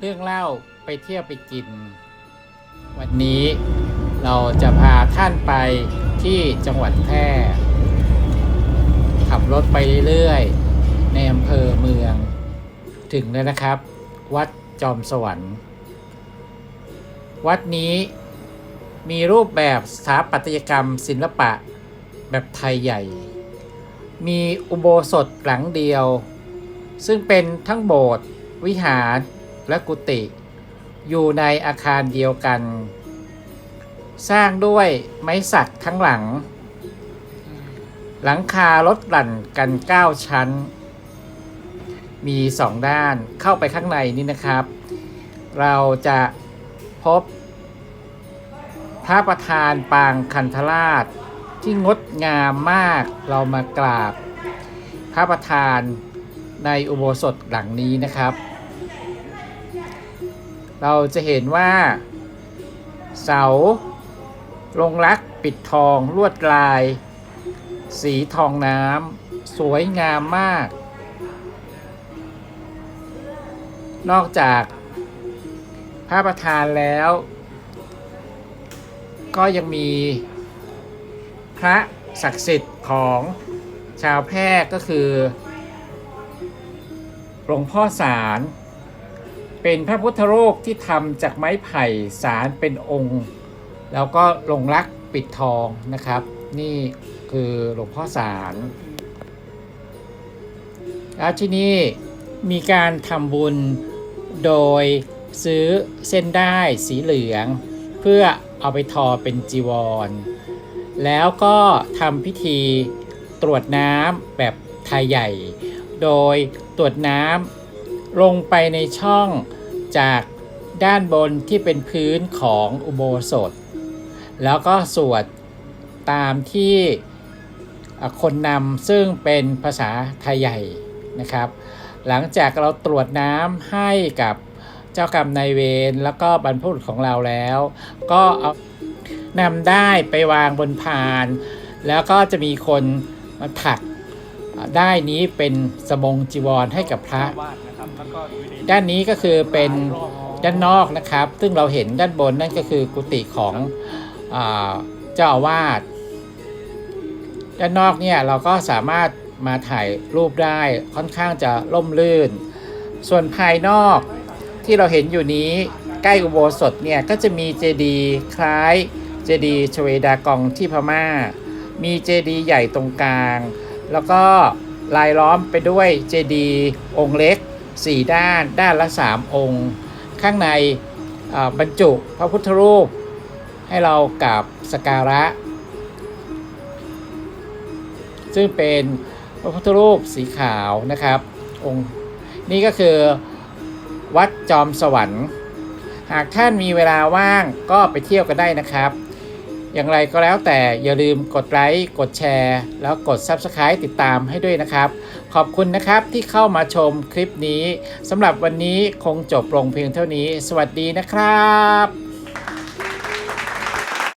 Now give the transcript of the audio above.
เรื่องเล่าไปเที่ยวไปกิน วันนี้เราจะพาท่านไปที่จังหวัดแพร่ขับรถไปเรื่อยๆในอำเภอเมือง ถึงแล้วนะครับ วัดจอมสวรรค์ วัดนี้มีรูปแบบสถาปัตยกรรมศิลปะแบบไทยใหญ่ มีอุโบสถหลังเดียว ซึ่งเป็นทั้งโบสถ์วิหาร และกุฏิอยู่ในอาคารเดียวกัน สร้างด้วยไม้สักทั้งหลัง หลังคารถหลั่นกัน 9 ชั้น มีสองด้านเข้าไปข้างในนี่นะครับ เราจะพบพระประธานปางคันธราชที่งดงามมากเรามากราบ พระประธานในอุโบสถหลังนี้นะครับ เราจะเห็นว่า เสา ลงรักปิดทองลวดลาย สีทองน้ำสวยงามมาก นอกจากพระประธานแล้ว ก็ยังมี พระศักดิ์สิทธิ์ของชาวแพร่ก็คือหลวงพ่อสาร เป็นพระพุทธรูปที่ทำจากไม้ไผ่สารเป็นองค์ แล้วก็ลงรักปิดทองนะครับ นี่คือหลวงพ่อสารแล้วที่นี่มีการทำบุญโดยซื้อเส้นได้สีเหลือง เพื่อเอาไปทอเป็นจีวร แล้วก็ทำพิธีตรวจน้ำแบบไทยใหญ่ โดยตรวจน้ำลงไปในช่อง จากด้านบนที่เป็นพื้นของอุโบสถ แล้วก็สวดตามที่คนนำซึ่งเป็นภาษาไทยใหญ่นะครับ หลังจากเราตรวจน้ำให้กับเจ้ากรรมนายเวรแล้วก็บรรพบุรุษของเราแล้ว ก็เอานำได้ไปวางบนพาน แล้วก็จะมีคนมาถักได้นี้เป็นสบงจีวรให้กับพระ ด้านนี้ก็คือเป็นด้านนอกนะครับ ซึ่งเราเห็นด้านบนนั่นก็คือกุฏิของอเจ้าอาวาสด้านนอกเนี่ยเราก็สามารถมาถ่ายรูปได้ค่อนข้างจะร่มรื่น ส่วนภายนอกที่เราเห็นอยู่นี้ใกล้อุโบสถเนี่ยก็จะมีเจดีย์คล้ายเจดีย์ชเวดากองที่พม่า มีเจดีย์ใหญ่ตรงกลาง แล้วก็ลายล้อมไปด้วยเจดีย์องค์เล็ก สี่ด้านด้านละสามองค์ ข้างในบรรจุพระพุทธรูป ให้เรากราบสกการะ ซึ่งเป็นพระพุทธรูปสีขาวนะครับองค์นี่ก็คือวัดจอมสวรรค์ หากท่านมีเวลาว่างก็ไปเที่ยวกันได้นะครับ อย่างไรก็แล้วแต่อย่าลืมกดไลค์กดแชร์ แล้วกด Subscribe ติดตามให้ด้วยนะครับ ขอบคุณนะครับที่เข้ามาชมคลิปนี้สำหรับวันนี้คงจบลงเพียงเท่านี้ สวัสดีนะครับ